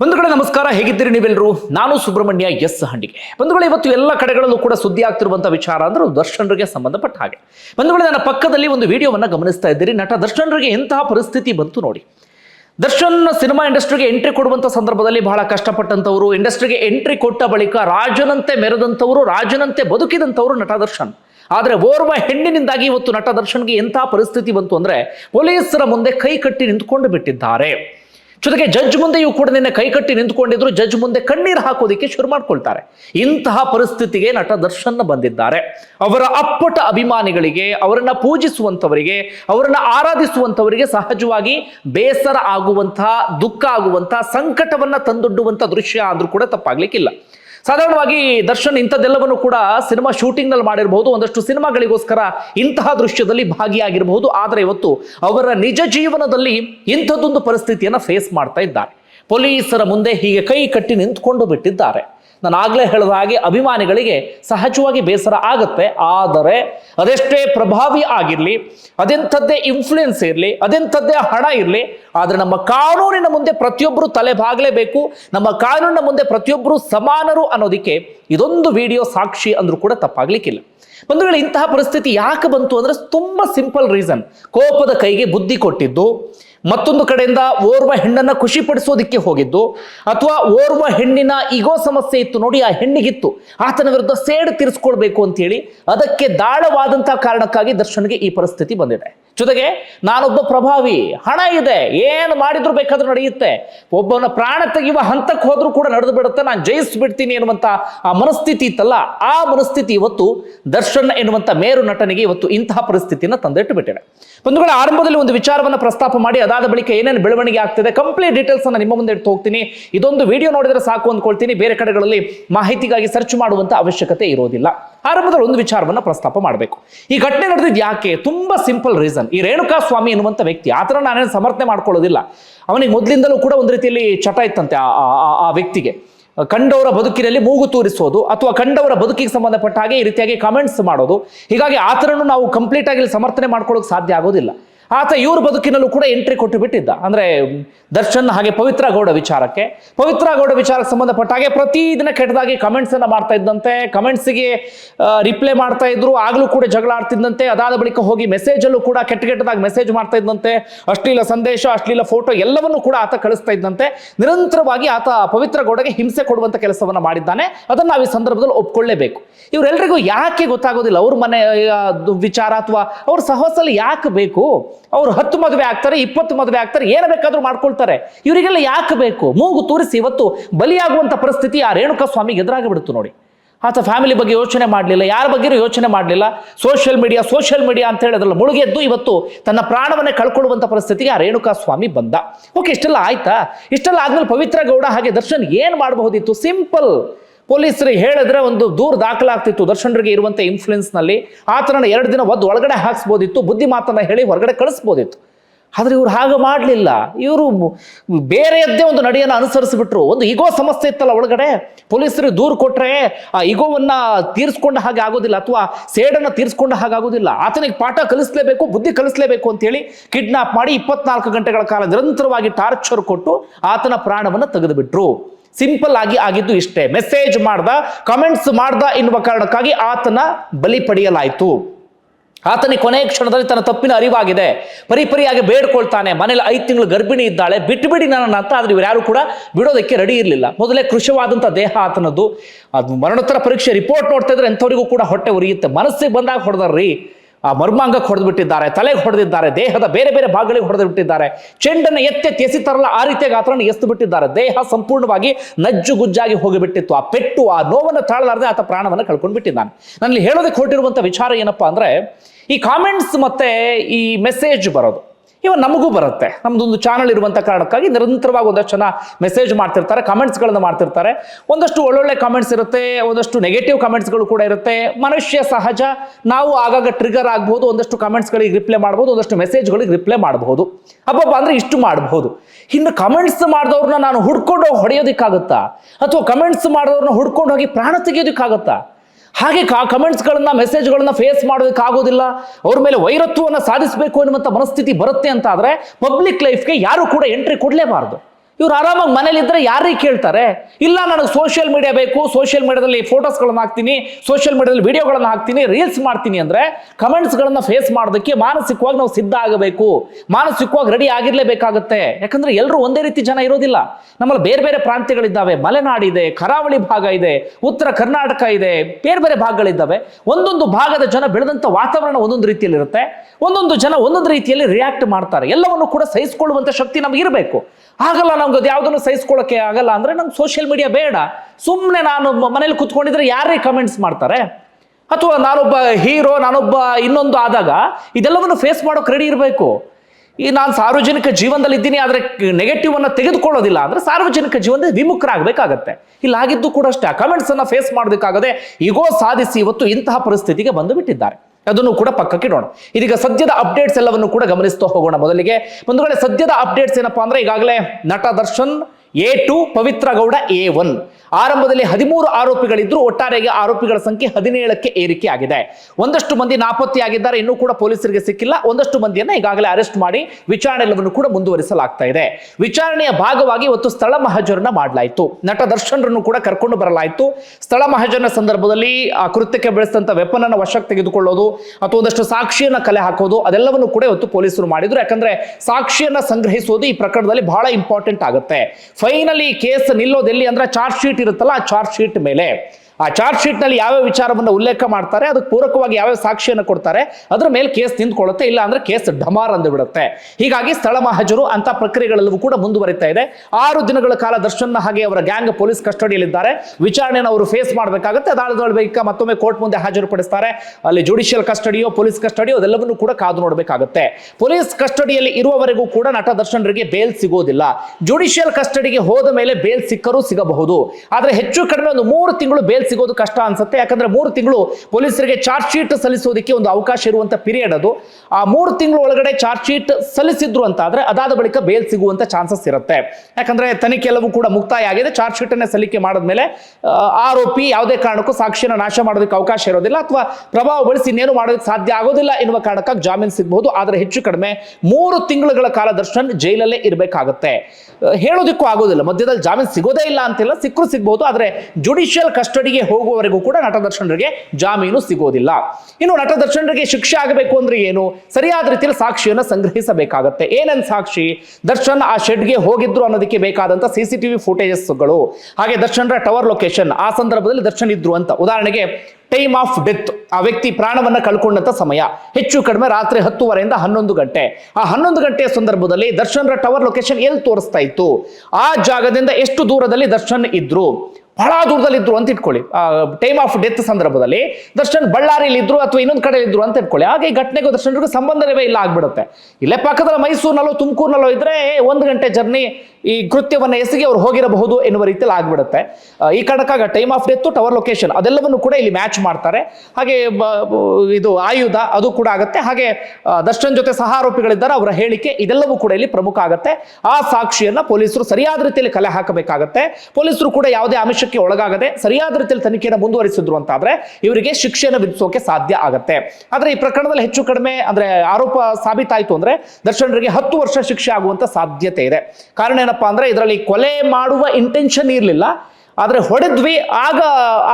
ಬಂಧುಗಳೇ, ನಮಸ್ಕಾರ. ಹೇಗಿದ್ದೀರಿ ನೀವೆಲ್ಲರೂ? ನಾನು ಸುಬ್ರಹ್ಮಣ್ಯ ಎಸ್ ಹಂಡಿಗೆ. ಬಂಧುಗಳೇ, ಇವತ್ತು ಎಲ್ಲ ಕಡೆಗಳಲ್ಲೂ ಕೂಡ ಸುದ್ದಿ ಆಗ್ತಿರುವಂಥ ವಿಚಾರ ಅಂದ್ರೆ ದರ್ಶನರಿಗೆ ಸಂಬಂಧಪಟ್ಟ ಹಾಗೆ. ಬಂಧುಗಳೇ, ನನ್ನ ಪಕ್ಕದಲ್ಲಿ ಒಂದು ವಿಡಿಯೋವನ್ನ ಗಮನಿಸ್ತಾ ಇದ್ದೀರಿ. ನಟ ದರ್ಶನರಿಗೆ ಎಂತಹ ಪರಿಸ್ಥಿತಿ ಬಂತು ನೋಡಿ. ದರ್ಶನ್ ಸಿನಿಮಾ ಇಂಡಸ್ಟ್ರಿಗೆ ಎಂಟ್ರಿ ಕೊಡುವಂತ ಸಂದರ್ಭದಲ್ಲಿ ಬಹಳ ಕಷ್ಟಪಟ್ಟಂತವರು ಇಂಡಸ್ಟ್ರಿಗೆ ಎಂಟ್ರಿ ಕೊಟ್ಟ ಬಳಿಕ ರಾಜನಂತೆ ಮೆರೆದಂತವರು ರಾಜನಂತೆ ಬದುಕಿದಂಥವರು ನಟ ದರ್ಶನ್. ಆದರೆ ಓರ್ವ ಹೆಣ್ಣಿನಿಂದಾಗಿ ಇವತ್ತು ನಟ ದರ್ಶನ್ಗೆ ಎಂಥ ಪರಿಸ್ಥಿತಿ ಬಂತು ಅಂದ್ರೆ ಪೊಲೀಸರ ಮುಂದೆ ಕೈ ಕಟ್ಟಿ ನಿಂತ್ಕೊಂಡು ಬಿಟ್ಟಿದ್ದಾರೆ. ಜೊತೆಗೆ ಜಡ್ಜ್ ಮುಂದೆಯೂ ಕೂಡ ನಿನ್ನೆ ಕೈಕಟ್ಟಿ ನಿಂತ್ಕೊಂಡಿದ್ರು. ಜಡ್ಜ್ ಮುಂದೆ ಕಣ್ಣೀರು ಹಾಕೋದಿಕ್ಕೆ ಶುರು ಮಾಡ್ಕೊಳ್ತಾರೆ. ಇಂತಹ ಪರಿಸ್ಥಿತಿಗೆ ನಟ ದರ್ಶನ್ ಬಂದಿದ್ದಾರೆ. ಅವರ ಅಪ್ಪಟ ಅಭಿಮಾನಿಗಳಿಗೆ, ಅವರನ್ನ ಪೂಜಿಸುವಂತವರಿಗೆ ಅವರನ್ನ ಆರಾಧಿಸುವಂತವರಿಗೆ ಸಹಜವಾಗಿ ಬೇಸರ ಆಗುವಂತಹ ದುಃಖ ಆಗುವಂತಹ ಸಂಕಟವನ್ನ ತಂದೊಡ್ಡುವಂತ ದೃಶ್ಯ ಆದ್ರೂ ಕೂಡ ತಪ್ಪಾಗ್ಲಿಕ್ಕಿಲ್ಲ. ಸಾಧಾರಣವಾಗಿ ದರ್ಶನ್ ಇಂಥದ್ದೆಲ್ಲವನ್ನು ಕೂಡ ಸಿನಿಮಾ ಶೂಟಿಂಗ್ನಲ್ಲಿ ಮಾಡಿರಬಹುದು. ಒಂದಷ್ಟು ಸಿನಿಮಾಗಳಿಗೋಸ್ಕರ ಇಂತಹ ದೃಶ್ಯದಲ್ಲಿ ಭಾಗಿಯಾಗಿರಬಹುದು. ಆದರೆ ಇವತ್ತು ಅವರ ನಿಜ ಜೀವನದಲ್ಲಿ ಇಂಥದ್ದೊಂದು ಪರಿಸ್ಥಿತಿಯನ್ನು ಫೇಸ್ ಮಾಡ್ತಾ ಇದ್ದಾರೆ. ಪೊಲೀಸರ ಮುಂದೆ ಹೀಗೆ ಕೈ ಕಟ್ಟಿ ನಿಂತ್ಕೊಂಡು ಬಿಟ್ಟಿದ್ದಾರೆ. ನಾನು ಆಗಲೇ ಹೇಳಿದ ಹಾಗೆ ಅಭಿಮಾನಿಗಳಿಗೆ ಸಹಜವಾಗಿ ಬೇಸರ ಆಗುತ್ತೆ. ಆದರೆ ಅದೆಷ್ಟೇ ಪ್ರಭಾವಿ ಆಗಿರಲಿ, ಅದೆಂಥದ್ದೇ ಇನ್ಫ್ಲುಯೆನ್ಸ್ ಇರಲಿ, ಅದೆಂಥದ್ದೇ ಹಣ ಇರಲಿ, ಆದರೆ ನಮ್ಮ ಕಾನೂನಿನ ಮುಂದೆ ಪ್ರತಿಯೊಬ್ಬರು ತಲೆ ಬಾಗಲೇಬೇಕು ನಮ್ಮ ಕಾನೂನಿನ ಮುಂದೆ ಪ್ರತಿಯೊಬ್ಬರು ಸಮಾನರು ಅನ್ನೋದಕ್ಕೆ ಇದೊಂದು ವಿಡಿಯೋ ಸಾಕ್ಷಿ ಅಂದ್ರೂ ಕೂಡ ತಪ್ಪಾಗ್ಲಿಕ್ಕಿಲ್ಲ. ಬಂಧುಗಳು, ಇಂತಹ ಪರಿಸ್ಥಿತಿ ಯಾಕೆ ಬಂತು ಅಂದ್ರೆ ತುಂಬಾ ಸಿಂಪಲ್ ರೀಸನ್ ಕೋಪದ ಕೈಗೆ ಬುದ್ಧಿ ಕೊಟ್ಟಿದ್ದು ಮತ್ತೊಂದು ಕಡೆಯಿಂದ ಓರ್ವ ಹೆಣ್ಣನ್ನ ಖುಷಿಪಡಿಸೋದಿಕ್ಕೆ ಹೋಗಿದ್ದು, ಅಥವಾ ಓರ್ವ ಹೆಣ್ಣಿನ ಈಗೋ ಸಮಸ್ಯೆ ಇತ್ತು ನೋಡಿ, ಆ ಹೆಣ್ಣಿಗಿತ್ತು. ಆತನ ವಿರುದ್ಧ ಸೇಡು ತೀರಿಸ್ಕೊಳ್ಬೇಕು ಅಂತೇಳಿ ಅದಕ್ಕೆ ದಾಳವಾದಂತಹ ಕಾರಣಕ್ಕಾಗಿ ದರ್ಶನ್ಗೆ ಈ ಪರಿಸ್ಥಿತಿ ಬಂದಿದೆ. ಜೊತೆಗೆ ನಾನೊಬ್ಬ ಪ್ರಭಾವಿ, ಹಣ ಇದೆ, ಏನು ಮಾಡಿದ್ರು ಬೇಕಾದ್ರೂ ನಡೆಯುತ್ತೆ. ಒಬ್ಬನ ಪ್ರಾಣ ತೆಗೆಯುವ ಹಂತಕ್ಕೆ ಹೋದ್ರೂ ಕೂಡ ನಡೆದು ಬಿಡುತ್ತೆ. ನಾನು ಜಯಿಸ್ಬಿಡ್ತೀನಿ ಎನ್ನುವಂತ ಆ ಮನಸ್ಥಿತಿ ಇತ್ತಲ್ಲ, ಆ ಮನಸ್ಥಿತಿ ಇವತ್ತು ದರ್ಶನ್ ಎನ್ನುವಂತ ಮೇರು ನಟನಿಗೆ ಇವತ್ತು ಇಂತಹ ಪರಿಸ್ಥಿತಿಯನ್ನು ತಂದಿಟ್ಟು ಬಿಟ್ಟಿದೆ. ಬಂಧುಗಳ, ಆರಂಭದಲ್ಲಿ ಒಂದು ವಿಚಾರವನ್ನು ಪ್ರಸ್ತಾಪ ಮಾಡಿ, ಅದಾದ ಬಳಿಕ ಏನೇನು ಬೆಳವಣಿಗೆ ಆಗ್ತಿದೆ ಕಂಪ್ಲೀಟ್ ಡೀಟೇಲ್ಸ್ ಅನ್ನು ನಿಮ್ಮ ಮುಂದೆ ಇಟ್ಟು ಹೋಗ್ತೀನಿ. ಇದೊಂದು ವಿಡಿಯೋ ನೋಡಿದ್ರೆ ಸಾಕು ಅಂದ್ಕೊಳ್ತೀನಿ. ಬೇರೆ ಕಡೆಗಳಲ್ಲಿ ಮಾಹಿತಿಗಾಗಿ ಸರ್ಚ್ ಮಾಡುವಂತ ಅವಶ್ಯಕತೆ ಇರೋದಿಲ್ಲ. ಆರಂಭದಲ್ಲಿ ಒಂದು ವಿಚಾರವನ್ನು ಪ್ರಸ್ತಾಪ ಮಾಡಬೇಕು. ಈ ಘಟನೆ ನಡೆದಿದ್ದು ಯಾಕೆ? ತುಂಬಾ ಸಿಂಪಲ್ ರೀಸನ್ ಈ ರೇಣುಕಾ ಸ್ವಾಮಿ ಎನ್ನುವಂಥ ವ್ಯಕ್ತಿ ಆತರ ನಾನೇನು ಸಮರ್ಥನೆ ಮಾಡ್ಕೊಳ್ಳೋದಿಲ್ಲ. ಅವನಿಗೆ ಮೊದಲಿಂದಲೂ ಕೂಡ ಒಂದು ರೀತಿಯಲ್ಲಿ ಚಟ ಇತ್ತಂತೆ ಆ- ಆ- ಆ- ಆ ವ್ಯಕ್ತಿಗೆ. ಕಂಡವರ ಬದುಕಿನಲ್ಲಿ ಮೂಗು ತೂರಿಸೋದು ಅಥವಾ ಕಂಡವರ ಬದುಕಿಗೆ ಸಂಬಂಧಪಟ್ಟ ಹಾಗೆ ಈ ರೀತಿಯಾಗಿ ಕಮೆಂಟ್ಸ್ ಮಾಡೋದು. ಹೀಗಾಗಿ ಆತರನ್ನು ನಾವು ಕಂಪ್ಲೀಟ್ ಆಗಿ ಸಮರ್ಥನೆ ಮಾಡ್ಕೊಳ್ಳೋಕೆ ಸಾಧ್ಯ ಆಗೋದಿಲ್ಲ. ಆತ ಇವ್ರ ಬದುಕಿನಲ್ಲೂ ಕೂಡ ಎಂಟ್ರಿ ಕೊಟ್ಟು ಬಿಟ್ಟಿದ್ದ. ಅಂದ್ರೆ, ದರ್ಶನ್ ಹಾಗೆ ಪವಿತ್ರ ಗೌಡ ವಿಚಾರಕ್ಕೆ. ಪವಿತ್ರ ಗೌಡ ವಿಚಾರಕ್ಕೆ ಸಂಬಂಧಪಟ್ಟ ಹಾಗೆ ಪ್ರತಿದಿನ ಕೆಟ್ಟದಾಗಿ ಕಮೆಂಟ್ಸ್ ಅನ್ನ ಮಾಡ್ತಾ ಇದ್ದಂತೆ ಕಮೆಂಟ್ಸ್ಗೆ ರಿಪ್ಲೈ ಮಾಡ್ತಾ ಇದ್ರು, ಆಗ್ಲೂ ಕೂಡ ಜಗಳ ಆಡ್ತಿದ್ದಂತೆ, ಅದಾದ ಬಳಿಕ ಹೋಗಿ ಮೆಸೇಜ್ ಅಲ್ಲೂ ಕೂಡ ಕೆಟ್ಟ ಕೆಟ್ಟದಾಗಿ ಮೆಸೇಜ್ ಮಾಡ್ತಾ ಇದ್ದಂತೆ, ಅಶ್ಲೀಲ ಸಂದೇಶ, ಅಶ್ಲೀಲ ಫೋಟೋ ಎಲ್ಲವನ್ನೂ ಕೂಡ ಆತ ಕಳಿಸ್ತಾ ಇದ್ದಂತೆ. ನಿರಂತರವಾಗಿ ಆತ ಪವಿತ್ರ ಗೌಡಗೆ ಹಿಂಸೆ ಕೊಡುವಂತ ಕೆಲಸವನ್ನ ಮಾಡಿದ್ದಾನೆ. ಅದನ್ನ ನಾವು ಈ ಸಂದರ್ಭದಲ್ಲಿ ಒಪ್ಕೊಳ್ಳೇಬೇಕು. ಇವರೆಲ್ಲರಿಗೂ ಯಾಕೆ ಗೊತ್ತಾಗೋದಿಲ್ಲ? ಅವ್ರ ಮನೆ ವಿಚಾರ ಅಥವಾ ಅವ್ರ ಸಹವಾಸಲ್ಲಿ ಯಾಕೆ ಬೇಕು? ಅವ್ರು ಹತ್ತು ಮದುವೆ ಆಗ್ತಾರೆ, ಇಪ್ಪತ್ತು ಮದುವೆ ಆಗ್ತಾರೆ ಏನು ಬೇಕಾದರೂ ಮಾಡ್ಕೊಳ್ತಾರೆ. ಇವರಿಗೆಲ್ಲ ಯಾಕೆ ಬೇಕು? ಮೂಗು ತೂರಿಸಿ ಇವತ್ತು ಬಲಿಯಾಗುವಂತ ಪರಿಸ್ಥಿತಿ ಆ ರೇಣುಕಾ ಸ್ವಾಮಿಗೆ ಎದುರಾಗಿ ನೋಡಿ. ಆತ ಫ್ಯಾಮಿಲಿ ಬಗ್ಗೆ ಯೋಚನೆ ಮಾಡಲಿಲ್ಲ, ಯಾರ ಬಗ್ಗೆಯೂ ಯೋಚನೆ ಮಾಡಲಿಲ್ಲ. ಸೋಷಿಯಲ್ ಮೀಡಿಯಾ ಸೋಷಿಯಲ್ ಮೀಡಿಯಾ ಅಂತ ಹೇಳಿದ್ರಲ್ಲ ಮುಳುಗೆದ್ದು ಇವತ್ತು ತನ್ನ ಪ್ರಾಣವನ್ನೇ ಕಳ್ಕೊಳ್ಳುವಂಥ ಪರಿಸ್ಥಿತಿಗೆ ಆ ರೇಣುಕಾ ಸ್ವಾಮಿ ಬಂದ. ಓಕೆ, ಇಷ್ಟೆಲ್ಲ ಆಯ್ತಾ? ಇಷ್ಟೆಲ್ಲ ಆದ್ಮೇಲೆ ಪವಿತ್ರ ಗೌಡ ಹಾಗೆ ದರ್ಶನ್ ಏನು ಮಾಡಬಹುದಿತ್ತು? ಸಿಂಪಲ್ ಪೊಲೀಸರಿಗೆ ಹೇಳಿದ್ರೆ ಒಂದು ದೂರ ದಾಖಲಾಗ್ತಿತ್ತು. ದರ್ಶನ್ರಿಗೆ ಇರುವಂಥ ಇನ್ಫ್ಲುಯೆನ್ಸ್ನಲ್ಲಿ ಆತನ ಎರಡು ದಿನ ಒದ್ದು ಒಳಗಡೆ ಹಾಕ್ಸ್ಬೋದಿತ್ತು. ಬುದ್ಧಿ ಮಾತನ್ನು ಹೇಳಿ ಹೊರಗಡೆ ಕಳಿಸ್ಬೋದಿತ್ತು. ಆದರೆ ಇವ್ರು ಹಾಗೆ ಮಾಡಲಿಲ್ಲ. ಇವರು ಬೇರೆಯದ್ದೇ ಒಂದು ನಡೆಯನ್ನು ಅನುಸರಿಸಿಬಿಟ್ರು. ಒಂದು ಈಗೋ ಸಮಸ್ಯೆ ಇತ್ತಲ್ಲ ಒಳಗಡೆ. ಪೊಲೀಸರಿಗೆ ದೂರು ಕೊಟ್ರೆ ಆ ಈಗೋವನ್ನ ತೀರಿಸ್ಕೊಂಡ ಹಾಗೆ ಆಗೋದಿಲ್ಲ ಅಥವಾ ಸೇಡನ್ನ ತೀರಿಸ್ಕೊಂಡ ಹಾಗೆ ಆಗೋದಿಲ್ಲ. ಆತನಿಗೆ ಪಾಠ ಕಲಿಸ್ಲೇಬೇಕು, ಬುದ್ಧಿ ಕಲಿಸ್ಲೇಬೇಕು ಅಂತೇಳಿ ಕಿಡ್ನಾಪ್ ಮಾಡಿ ಇಪ್ಪತ್ನಾಲ್ಕು ಗಂಟೆಗಳ ಕಾಲ ನಿರಂತರವಾಗಿ ಟಾರ್ಚರ್ ಕೊಟ್ಟು ಆತನ ಪ್ರಾಣವನ್ನು ತೆಗೆದುಬಿಟ್ರು. ಸಿಂಪಲ್ ಆಗಿ ಆಗಿದ್ದು ಇಷ್ಟೇ. ಮೆಸೇಜ್ ಮಾಡ್ದ ಕಮೆಂಟ್ಸ್ ಮಾಡ್ದ ಎನ್ನುವ ಕಾರಣಕ್ಕಾಗಿ ಆತನ ಬಲಿ ಪಡೆಯಲಾಯಿತು. ಆತನಿಗೆ ಕೊನೆಯ ಕ್ಷಣದಲ್ಲಿ ತನ್ನ ತಪ್ಪಿನ ಅರಿವಾಗಿದೆ. ಪರಿಪರಿಯಾಗಿ ಬೇಡ್ಕೊಳ್ತಾನೆ. ಮನೇಲಿ ಐದು ತಿಂಗಳು ಗರ್ಭಿಣಿ ಇದ್ದಾಳೆ. ಬಿಟ್ಟುಬಿಡಿ ನನ್ನ ಅಂತ ಆದ್ರೆ ಇವ್ರು ಯಾರು ಕೂಡ ಬಿಡೋದಕ್ಕೆ ರೆಡಿ ಇರಲಿಲ್ಲ. ಮೊದಲೇ ಕೃಷವಾದಂಥ ದೇಹ ಆತನದ್ದು. ಅದು ಮರಣೋತ್ತರ ಪರೀಕ್ಷೆ ರಿಪೋರ್ಟ್ ನೋಡ್ತಾ ಇದ್ರೆ ಎಂಥವ್ರಿಗೂ ಕೂಡ ಹೊಟ್ಟೆ ಉರಿಯುತ್ತೆ. ಮನಸ್ಸಿಗೆ ಬಂದಾಗ ಹೊಡೆದಾರ್ರಿ. ಆ ಮರ್ಮಾಂಗಕ್ಕೆ ಹೊಡೆದು ಬಿಟ್ಟಿದ್ದಾರೆ ತಲೆಗೆ ಹೊಡೆದಿದ್ದಾರೆ, ದೇಹದ ಬೇರೆ ಬೇರೆ ಭಾಗಗಳಿಗೆ ಹೊಡೆದು ಬಿಟ್ಟಿದ್ದಾರೆ ಚೆಂಡನ್ನು ಎತ್ತೆತ್ತಿ ಎಸಿತಾರಲ್ಲ, ಆ ರೀತಿಯಾಗಿ ಆತನನ್ನು ಎಸ್ದು ಬಿಟ್ಟಿದ್ದಾರೆ ದೇಹ ಸಂಪೂರ್ಣವಾಗಿ ನಜ್ಜು ಗುಜ್ಜಾಗಿ ಹೋಗಿಬಿಟ್ಟಿತ್ತು. ಆ ಪೆಟ್ಟು, ಆ ನೋವನ್ನು ತಾಳಲಾರದೆ ಆತ ಪ್ರಾಣವನ್ನು ಕಳ್ಕೊಂಡು ಬಿಟ್ಟಿದ್ದಾನೆ. ನನ್ನಲ್ಲಿ ಹೇಳೋದಕ್ಕೆ ಹೊರಟಿರುವಂಥ ವಿಚಾರ ಏನಪ್ಪಾ ಅಂದ್ರೆ, ಈ ಕಾಮೆಂಟ್ಸ್ ಮತ್ತೆ ಈ ಮೆಸೇಜ್ ಬರೋದು. ಇವ ನಮಗೂ ಬರುತ್ತೆ. ನಮ್ದೊಂದು ಚಾನಲ್ ಇರುವಂಥ ಕಾರಣಕ್ಕಾಗಿ ನಿರಂತರವಾಗಿ ಒಂದಷ್ಟು ಜನ ಮೆಸೇಜ್ ಮಾಡ್ತಿರ್ತಾರೆ ಕಮೆಂಟ್ಸ್ಗಳನ್ನು ಮಾಡ್ತಿರ್ತಾರೆ. ಒಂದಷ್ಟು ಒಳ್ಳೊಳ್ಳೆ ಕಮೆಂಟ್ಸ್ ಇರುತ್ತೆ, ಒಂದಷ್ಟು ನೆಗೆಟಿವ್ ಕಮೆಂಟ್ಸ್ಗಳು ಕೂಡ ಇರುತ್ತೆ. ಮನುಷ್ಯ ಸಹಜ, ನಾವು ಆಗಾಗ ಟ್ರಿಗರ್ ಆಗ್ಬೋದು, ಒಂದಷ್ಟು ಕಮೆಂಟ್ಸ್ಗಳಿಗೆ ರಿಪ್ಲೈ ಮಾಡ್ಬೋದು, ಒಂದಷ್ಟು ಮೆಸೇಜ್ಗಳಿಗೆ ರಿಪ್ಲೈ ಮಾಡಬಹುದು ಅಬ್ಬಬ್ಬ, ಅಂದರೆ ಇಷ್ಟು ಮಾಡಬಹುದು ಇನ್ನು ಕಮೆಂಟ್ಸ್ ಮಾಡಿದವ್ರನ್ನ ನಾನು ಹುಡ್ಕೊಂಡು ಹೋಗಿ ಹೊಡೆಯೋದಕ್ಕಾಗುತ್ತಾ? ಅಥವಾ ಕಮೆಂಟ್ಸ್ ಮಾಡಿದವ್ರನ್ನ ಹುಡ್ಕೊಂಡು ಹೋಗಿ ಪ್ರಾಣ ತೆಗೆಯೋದಕ್ಕಾಗುತ್ತಾ? ಹಾಗೆ ಕಮೆಂಟ್ಸ್ಗಳನ್ನು ಮೆಸೇಜ್ಗಳನ್ನ ಫೇಸ್ ಮಾಡೋದಕ್ಕಾಗೋದಿಲ್ಲ. ಅವ್ರ ಮೇಲೆ ವೈರತ್ವವನ್ನು ಸಾಧಿಸಬೇಕು ಎನ್ನುವಂಥ ಮನಸ್ಥಿತಿ ಬರುತ್ತೆ ಅಂತ ಆದ್ರೆ ಪಬ್ಲಿಕ್ ಲೈಫ್ಗೆ ಯಾರು ಕೂಡ ಎಂಟ್ರಿ ಕೊಡಲೇಬಾರ್ದು. ಇವ್ರು ಆರಾಮಾಗಿ ಮನೇಲಿದ್ರೆ ಯಾರಿಗೆ ಕೇಳ್ತಾರೆ? ಇಲ್ಲ, ನನಗೆ ಸೋಷಿಯಲ್ ಮೀಡಿಯಾ ಬೇಕು ಸೋಷಿಯಲ್ ಮೀಡಿಯಾದಲ್ಲಿ ಫೋಟೋಸ್ಗಳನ್ನು ಹಾಕ್ತೀನಿ ಸೋಷಿಯಲ್ ಮೀಡಿಯಾದಲ್ಲಿ ವಿಡಿಯೋಗಳನ್ನು ಹಾಕ್ತೀನಿ ರೀಲ್ಸ್ ಮಾಡ್ತೀನಿ ಅಂದರೆ ಕಮೆಂಟ್ಸ್ಗಳನ್ನು ಫೇಸ್ ಮಾಡೋದಕ್ಕೆ ಮಾನಸಿಕವಾಗಿ ನಾವು ಸಿದ್ಧ ಆಗಬೇಕು. ಮಾನಸಿಕವಾಗಿ ರೆಡಿ ಆಗಿರಲೇಬೇಕಾಗುತ್ತೆ. ಯಾಕಂದರೆ ಎಲ್ಲರೂ ಒಂದೇ ರೀತಿ ಜನ ಇರೋದಿಲ್ಲ. ನಮ್ಮಲ್ಲಿ ಬೇರೆ ಬೇರೆ ಪ್ರಾಂತ್ಯಗಳಿದ್ದಾವೆ. ಮಲೆನಾಡಿದೆ ಕರಾವಳಿ ಭಾಗ ಇದೆ, ಉತ್ತರ ಕರ್ನಾಟಕ ಇದೆ, ಬೇರೆ ಬೇರೆ ಭಾಗಗಳಿದ್ದಾವೆ. ಒಂದೊಂದು ಭಾಗದ ಜನ ಬೆಳೆದಂಥ ವಾತಾವರಣ ಒಂದೊಂದು ರೀತಿಯಲ್ಲಿ ಇರುತ್ತೆ ಒಂದೊಂದು ಜನ ಒಂದೊಂದು ರೀತಿಯಲ್ಲಿ ರಿಯಾಕ್ಟ್ ಮಾಡ್ತಾರೆ. ಎಲ್ಲವನ್ನು ಕೂಡ ಸಹಿಸಿಕೊಳ್ಳುವಂಥ ಶಕ್ತಿ ನಮಗೆ ಇರಬೇಕು. ಆಗಲ್ಲ ನಮ್ಗೆ ಅದು ಯಾವುದನ್ನು ಸಹಿಸ್ಕೊಳ್ಳೋಕೆ ಆಗಲ್ಲ ಅಂದ್ರೆ ನಂಗೆ ಸೋಷಿಯಲ್ ಮೀಡಿಯಾ ಬೇಡ. ಸುಮ್ಮನೆ ನಾನು ಮನೇಲಿ ಕುತ್ಕೊಂಡಿದ್ರೆ ಯಾರೇ ಕಮೆಂಟ್ಸ್ ಮಾಡ್ತಾರೆ? ಅಥವಾ ನಾನೊಬ್ಬ ಹೀರೋ ನಾನೊಬ್ಬ ಇನ್ನೊಂದು ಆದಾಗ ಇದೆಲ್ಲವನ್ನು ಫೇಸ್ ಮಾಡೋಕೆ ರೆಡಿ ಇರಬೇಕು. ಈ ನಾನು ಸಾರ್ವಜನಿಕ ಜೀವನದಲ್ಲಿ ಇದ್ದೀನಿ ಆದರೆ ನೆಗೆಟಿವ್ ಅನ್ನು ತೆಗೆದುಕೊಳ್ಳೋದಿಲ್ಲ ಅಂದ್ರೆ ಸಾರ್ವಜನಿಕ ಜೀವನದಲ್ಲಿ ವಿಮುಖರಾಗಬೇಕಾಗತ್ತೆ. ಇಲ್ಲ, ಆಗಿದ್ದು ಕೂಡ ಅಷ್ಟೇ. ಆ ಕಮೆಂಟ್ಸನ್ನು ಫೇಸ್ ಮಾಡಬೇಕಾಗದೆ ಈಗೋ ಸಾಧಿಸಿ ಇವತ್ತು ಇಂತಹ ಪರಿಸ್ಥಿತಿಗೆ ಬಂದು ಬಿಟ್ಟಿದ್ದಾರೆ. ಅದನ್ನು ಕೂಡ ಪಕ್ಕಕ್ಕೆ ಇಡೋಣ ಇದೀಗ ಸದ್ಯದ ಅಪ್ಡೇಟ್ಸ್ ಎಲ್ಲವನ್ನು ಕೂಡ ಗಮನಿಸ್ತಾ ಹೋಗೋಣ ಮೊದಲಿಗೆ. ಒಂದು ಕಡೆ ಸದ್ಯದ ಅಪ್ಡೇಟ್ಸ್ ಏನಪ್ಪಾ ಅಂದ್ರೆ ಈಗಾಗಲೇ ನಟ Darshan, A two Pavithra Gowda, A one. ಆರಂಭದಲ್ಲಿ ಹದಿಮೂರು ಆರೋಪಿಗಳಿದ್ರು ಒಟ್ಟಾರೆಗೆ ಆರೋಪಿಗಳ ಸಂಖ್ಯೆ ಹದಿನೇಳಕ್ಕೆ ಏರಿಕೆ ಆಗಿದೆ. ಒಂದಷ್ಟು ಮಂದಿ ನಾಪತ್ತೆಯಾಗಿದ್ದಾರೆ, ಇನ್ನೂ ಕೂಡ ಪೊಲೀಸರಿಗೆ ಸಿಕ್ಕಿಲ್ಲ. ಒಂದಷ್ಟು ಮಂದಿಯನ್ನ ಈಗಾಗಲೇ ಅರೆಸ್ಟ್ ಮಾಡಿ ವಿಚಾರಣೆ ಕೂಡ ಮುಂದುವರಿಸಲಾಗ್ತಾ ಇದೆ. ವಿಚಾರಣೆಯ ಭಾಗವಾಗಿ ಇವತ್ತು ಸ್ಥಳ ಮಹಜರನ್ನ ಮಾಡಲಾಯಿತು. ನಟ ದರ್ಶನ್ರನ್ನು ಕೂಡ ಕರ್ಕೊಂಡು ಬರಲಾಯಿತು. ಸ್ಥಳ ಮಹಜರನ ಸಂದರ್ಭದಲ್ಲಿ, ಆ ಕೃತ್ಯಕ್ಕೆ ಬೆಳೆಸಿದಂತ ವೆಪನ್ ಅನ್ನ ವಶಕ್ಕೆ ತೆಗೆದುಕೊಳ್ಳೋದು, ಅಥವಾ ಒಂದಷ್ಟು ಸಾಕ್ಷಿಯನ್ನ ಕಲೆ ಹಾಕೋದು, ಅದೆಲ್ಲವನ್ನು ಕೂಡ ಇವತ್ತು ಪೊಲೀಸರು ಮಾಡಿದ್ರು. ಯಾಕಂದ್ರೆ ಸಾಕ್ಷಿಯನ್ನ ಸಂಗ್ರಹಿಸೋದು ಈ ಪ್ರಕರಣದಲ್ಲಿ ಬಹಳ ಇಂಪಾರ್ಟೆಂಟ್ ಆಗುತ್ತೆ. ಫೈನಲಿ ಕೇಸ್ ನಿಲ್ಲೋದೆಲ್ಲಿ ಅಂದ್ರೆ ಚಾರ್ಜ್ ಶೀಟ್ ಇರುತ್ತಲ್ಲ ಆ ಚಾರ್ಜ್ ಶೀಟ್ ಮೇಲೆ ಆ ಚಾರ್ಜ್ ಶೀಟ್ನಲ್ಲಿ ಯಾವ್ಯಾವ ವಿಚಾರವನ್ನು ಉಲ್ಲೇಖ ಮಾಡ್ತಾರೆ, ಅದಕ್ಕೆ ಪೂರಕವಾಗಿ ಯಾವ್ಯಾವ ಸಾಕ್ಷಿಯನ್ನು ಕೊಡ್ತಾರೆ, ಅದ್ರ ಮೇಲೆ ಕೇಸ್ ನಿಂತ್ಕೊಳ್ಳುತ್ತೆ, ಇಲ್ಲ ಅಂದ್ರೆ ಕೇಸ್ ಢಮಾರ್ ಅಂದು ಬಿಡುತ್ತೆ ಹೀಗಾಗಿ ಸ್ಥಳ ಮಹಜರು ಅಂತ ಪ್ರಕ್ರಿಯೆಗಳೆಲ್ಲವೂ ಕೂಡ ಮುಂದುವರಿತಾ ಇದೆ. ಆರು ದಿನಗಳ ಕಾಲ ದರ್ಶನ್ ಹಾಗೆ ಅವರ ಗ್ಯಾಂಗ್ ಪೊಲೀಸ್ ಕಸ್ಟಡಿಯಲ್ಲಿದ್ದಾರೆ ವಿಚಾರಣೆಯನ್ನು ಅವರು ಫೇಸ್ ಮಾಡಬೇಕಾಗುತ್ತೆ ಅದಾದ ಬಳಿಕ ಮತ್ತೊಮ್ಮೆ ಕೋರ್ಟ್ ಮುಂದೆ ಹಾಜರುಪಡಿಸ್ತಾರೆ. ಅಲ್ಲಿ ಜುಡಿಷಿಯಲ್ ಕಸ್ಟಡಿಯೋ ಪೊಲೀಸ್ ಕಸ್ಟಡಿಯೋ ಅದೆಲ್ಲವನ್ನು ಕೂಡ ಕಾದು ನೋಡಬೇಕಾಗುತ್ತೆ. ಪೊಲೀಸ್ ಕಸ್ಟಡಿಯಲ್ಲಿ ಇರುವವರೆಗೂ ಕೂಡ ನಟ ದರ್ಶನರಿಗೆ ಬೇಲ್ ಸಿಗೋದಿಲ್ಲ. ಜುಡಿಷಿಯಲ್ ಕಸ್ಟಡಿಗೆ ಹೋದ ಮೇಲೆ ಬೇಲ್ ಸಿಕ್ಕರೂ ಸಿಗಬಹುದು. ಆದರೆ ಹೆಚ್ಚು ಕಡಿಮೆ ಒಂದು ಮೂರು ತಿಂಗಳು ಬೇಲ್ ಸಿಗೋದು ಕಷ್ಟ ಅನ್ಸುತ್ತೆ. ಯಾಕಂದ್ರೆ ಮೂರು ತಿಂಗಳು ಪೊಲೀಸರಿಗೆ ಚಾರ್ಜ್ ಶೀಟ್ ಸಲ್ಲಿಸೋದಕ್ಕೆ ಒಂದು ಅವಕಾಶ ಇರುವಂತ ಪೀರಿಯಡ್ ಅದು. ಆ ಮೂರು ತಿಂಗಳು ಒಳಗಡೆ ಚಾರ್ಜ್ ಶೀಟ್ ಸಲ್ಲಿಸಿದ್ರು ಅಂತ ಆದ್ರೆ ಅದಾದ ಬಳಿಕ ಬೇಲ್ ಸಿಗುವಂತ ಚಾನ್ಸಸ್ ಇರುತ್ತೆ. ಯಾಕಂದ್ರೆ ತನಿಖೆ ಎಲ್ಲವೂ ಕೂಡ ಮುಕ್ತಾಯ ಆಗಿದೆ. ಚಾರ್ಜ್ ಶೀಟ್ ಅನ್ನ ಸಲ್ಲಿಕೆ ಮಾಡಿದ್ಮೇಲೆ ಆರೋಪಿ ಯಾವುದೇ ಕಾರಣಕ್ಕೂ ಸಾಕ್ಷಿಯನ್ನು ನಾಶ ಮಾಡೋದಕ್ಕೆ ಅವಕಾಶ ಇರೋದಿಲ್ಲ ಅಥವಾ ಪ್ರಭಾವ ಬಳಸಿ ಇನ್ನೇನು ಮಾಡೋದಕ್ಕೆ ಸಾಧ್ಯ ಆಗೋದಿಲ್ಲ ಎನ್ನುವ ಕಾರಣಕ್ಕಾಗಿ ಜಾಮೀನು ಸಿಗಬಹುದು. ಆದ್ರೆ ಹೆಚ್ಚು ಕಡಿಮೆ ಮೂರು ತಿಂಗಳುಗಳ ಕಾಲ ದರ್ಶನ್ ಜೈಲಲ್ಲೇ ಇರಬೇಕಾಗುತ್ತೆ. ಹೇಳೋದಕ್ಕೂ ಆಗೋದಿಲ್ಲ. ಮಧ್ಯದಲ್ಲಿ ಜಾಮೀನು ಸಿಗೋದೇ ಇಲ್ಲ ಅಂತಿಲ್ಲ. ಸಿಕ್ಕರು ಸಿಗಬಹುದು. ಆದ್ರೆ ಜುಡಿಷಿಯಲ್ ಕಸ್ಟಡಿಗೆ ಹೋಗುವವರೆಗೂ ಕೂಡ ನಟ ದರ್ಶನ್ರಿಗೆ ಜಾಮೀನು ಸಿಗೋದಿಲ್ಲ. ಇನ್ನು ನಟ ದರ್ಶನ್ರಿಗೆ ಶಿಕ್ಷೆ ಆಗಬೇಕು ಅಂದ್ರೆ ಏನು? ಸರಿಯಾದ ರೀತಿಯಲ್ಲಿ ಸಾಕ್ಷಿಯನ್ನು ಸಂಗ್ರಹಿಸಬೇಕಾಗತ್ತೆ. ಏನನ್ ಸಾಕ್ಷಿ? ದರ್ಶನ್ ಆ ಶೆಡ್ಗೆ ಹೋಗಿದ್ರು ಅನ್ನೋದಕ್ಕೆ ಬೇಕಾದಂತ ಸಿಸಿಟಿವಿ ಫುಟೇಜಸ್ಗಳು ಹಾಗೆ ದರ್ಶನ್ರ ಟವರ್ ಲೊಕೇಶನ್ ಆ ಸಂದರ್ಭದಲ್ಲಿ ದರ್ಶನ್ ಇದ್ರು ಅಂತ. ಉದಾಹರಣೆಗೆ ಟೈಮ್ ಆಫ್ ಡೆತ್ ಆ ವ್ಯಕ್ತಿ ಪ್ರಾಣವನ್ನ ಕಳ್ಕೊಂಡಂತ ಸಮಯ. ಹೆಚ್ಚು ಕಡಿಮೆ ರಾತ್ರಿ ಹತ್ತುವರೆಯಿಂದ ಹನ್ನೊಂದು ಗಂಟೆ. ಆ ಹನ್ನೊಂದು ಗಂಟೆಯ ಸಂದರ್ಭದಲ್ಲಿ ದರ್ಶನ್ರ ಟವರ್ ಲೊಕೇಶನ್ ಎಲ್ಲಿ ತೋರಿಸ್ತಾ ಇತ್ತು? ಆ ಜಾಗದಿಂದ ಎಷ್ಟು ದೂರದಲ್ಲಿ ದರ್ಶನ್ ಇದ್ರು? ಬಹಳ ದೂರದಲ್ಲಿ ಇದ್ರು ಅಂತ ಇಟ್ಕೊಳ್ಳಿ. ಟೈಮ್ ಆಫ್ ಡೆತ್ ಸಂದರ್ಭದಲ್ಲಿ ದರ್ಶನ್ ಬಳ್ಳಾರಿಯಲ್ಲಿ ಇದ್ರು ಅಥವಾ ಇನ್ನೊಂದು ಕಡೆ ಇದ್ರು ಅಂತ ಇಟ್ಕೊಳ್ಳಿ. ಹಾಗೆ ಈ ಘಟನೆಗೂ ದರ್ಶನ್ ಸಂಬಂಧವೇ ಇಲ್ಲ ಆಗ್ಬಿಡುತ್ತೆ. ಇಲ್ಲೇ ಪಕ್ಕದಲ್ಲಿ ಮೈಸೂರಿನಲ್ಲೋ ತುಮಕೂರಿನಲ್ಲೋ ಇದ್ರೆ ಒಂದು ಗಂಟೆ ಜರ್ನಿ ಈ ಕೃತ್ಯವನ್ನು ಎಸಗಿ ಅವ್ರು ಹೋಗಿರಬಹುದು ಎನ್ನುವ ರೀತಿಯಲ್ಲಿ ಆಗ್ಬಿಡುತ್ತೆ. ಈ ಕಾರಣಕ್ಕಾಗ time of death tower location ಅದೆಲ್ಲವನ್ನು ಕೂಡ ಇಲ್ಲಿ ಮ್ಯಾಚ್ ಮಾಡ್ತಾರೆ. ಹಾಗೆ ಇದು ಆಯುಧ ಅದು ಕೂಡ ಆಗುತ್ತೆ. ಹಾಗೆ ದರ್ಶನ್ ಜೊತೆ ಸಹ ಆರೋಪಿಗಳಿದ್ದಾರೆ ಅವರ ಹೇಳಿಕೆ ಇದೆಲ್ಲವೂ ಕೂಡ ಇಲ್ಲಿ ಪ್ರಮುಖ ಆಗುತ್ತೆ. ಆ ಸಾಕ್ಷಿಯನ್ನ ಪೊಲೀಸರು ಸರಿಯಾದ ರೀತಿಯಲ್ಲಿ ಕಲೆ ಹಾಕಬೇಕಾಗತ್ತೆ. ಪೊಲೀಸರು ಕೂಡ ಯಾವುದೇ ಆಮಿಷಕ್ಕೆ ಒಳಗಾಗದೆ ಸರಿಯಾದ ರೀತಿಯಲ್ಲಿ ತನಿಖೆಯನ್ನು ಮುಂದುವರಿಸಿದ್ರು ಅಂತಾದ್ರೆ ಇವರಿಗೆ ಶಿಕ್ಷೆಯನ್ನು ವಿಧಿಸೋಕೆ ಸಾಧ್ಯ ಆಗುತ್ತೆ. ಆದರೆ ಈ ಪ್ರಕರಣದಲ್ಲಿ ಹೆಚ್ಚು ಕಡಿಮೆ ಅಂದ್ರೆ ಆರೋಪ ಸಾಬೀತಾಯಿತು ಅಂದ್ರೆ ದರ್ಶನ್ರಿಗೆ ಹತ್ತು ವರ್ಷ ಶಿಕ್ಷೆ ಆಗುವಂತ ಸಾಧ್ಯತೆ ಇದೆ. ಕಾರಣ ಏನಪ್ಪಾ ಅಂದ್ರೆ ಇದರಲ್ಲಿ ಕೊಲೆ ಮಾಡುವ ಇಂಟೆನ್ಷನ್ ಇರಲಿಲ್ಲ. ಆದ್ರೆ ಹೊಡೆದ್ವಿ, ಆಗ